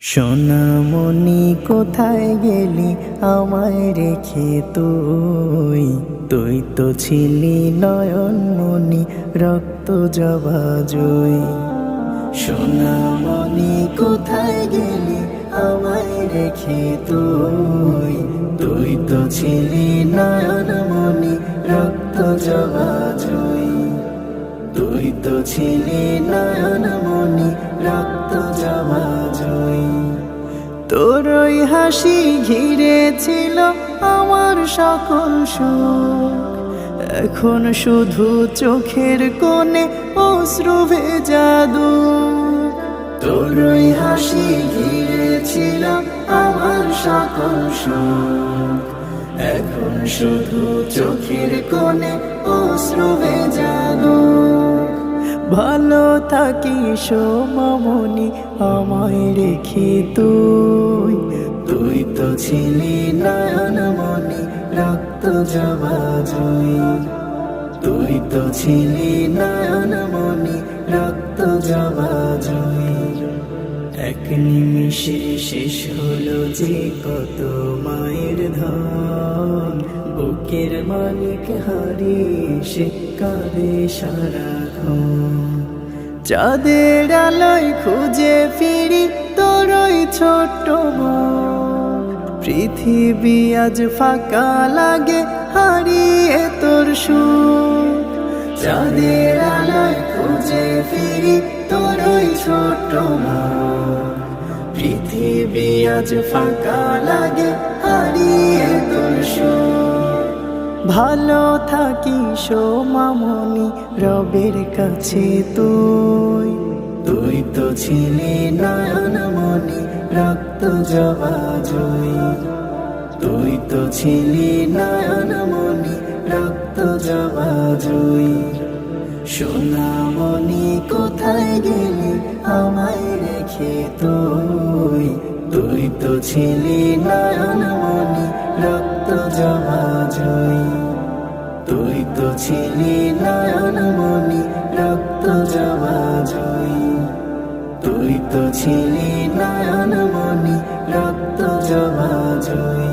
সোনামণি কোথায় গেলি? আমায় রেখে তুই। তুই তো ছিলি নয়নমণি রক্ত জবা জয় সোনামণি কোথায় গেলি? আমায় রেখে তুই। তুই তো ছিলি নয়নমণি রক্ত জবা জয় তুই তো ছিলি নয়নমণি রক্ত জমা জয় তোর ওই হাসি ঘিরে ছিল আমার সকল সুখ। এখন শুধু চোখের কোণে অশ্রু ভেজা তোর ওই হাসি ঘিরে ছিল আমার সকল সুখ। এখন শুধু চোখের কোণে অশ্রু ভেজা থাকি সোমামনি আমায় রেখে তুই। তুই তো ছিলি নয়নমণি, রক্ত জবা জয় তুই তো ছিলি নয়নমণি, রক্ত জবা জয় এক নিমিষে শেষ হলো যে কত মায়ের ধন। বুকের মালিক হারিয়ে সে কাঁদে সারাক্ষণ। চাঁদের আলোয় খুঁজে ফিরি তোর ওই ছোট্ট পৃথিবী আজ ফাঁকা লাগে, হারিয়ে তোর সুখ। চাঁদের আলোয় খুঁজে ফিরি তোর ওই ছোট্ট পৃথিবী আজ ফাঁকা লাগে, হারিয়ে ভালো থাকি সোমামনি রবের কাছে তুই। তুই তো ছিলি নয়নমণি রক্ত জবা জয়। তুই তো ছিলি নয়নমণি রক্ত জবা জয়। সোনামণি, কোথায় গেলি আমায় রেখে তুই? তুই তো ছিলি নয়নমণি নয়নমণি রক্ত জবা জয়ী। তুই তো ছিলি নয়নমণি রক্ত জমা জয়ী।